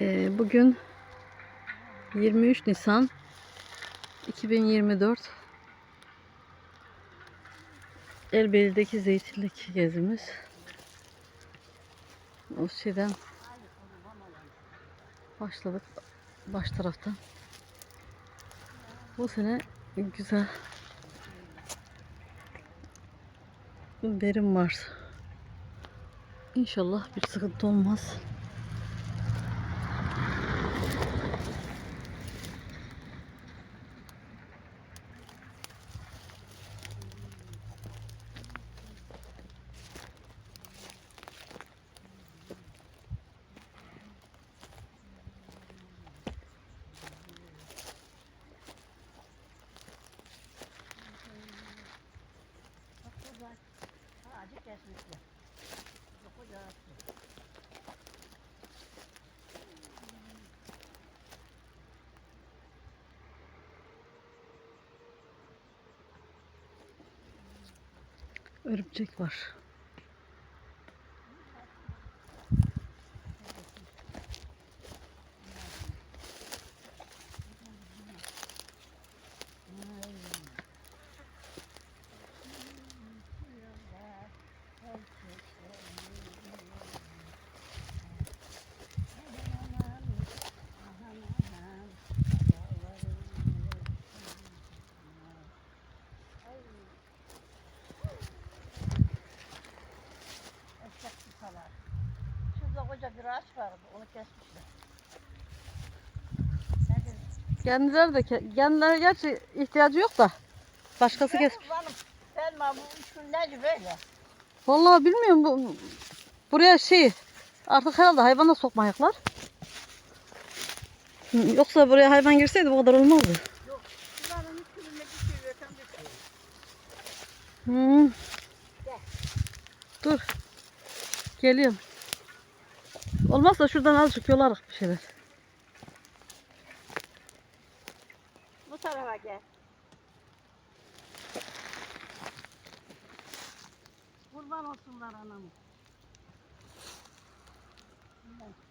Ee, bugün 23 Nisan 2024 Erbeyli'deki zeytinlik gezimiz. O şeyden başladık baş taraftan. Bu sene güzel verim var. İnşallah bir sıkıntı olmaz. Kesmişler. Çok ocağı. Örümcek var. Koca bir ağaç vardı. Onu kesmişler. Kendileri de ke- kendileri gerçi ihtiyacı yok da başkası kes. Benim Selma bu üç gün neci böyle? Vallahi bilmiyorum bu buraya şey artık herhalde hayvana sokmayacaklar. Hı, Yoksa buraya hayvan girseydi bu kadar olmazdı. Yok. Üç gününde bir şey bir şey. Hı. Gel. Dur. Geliyorum. Olmazsa şuradan azıcık yol arak bir şeyler. Bu tarafa gel. Kurban olsunlar anamı. Evet.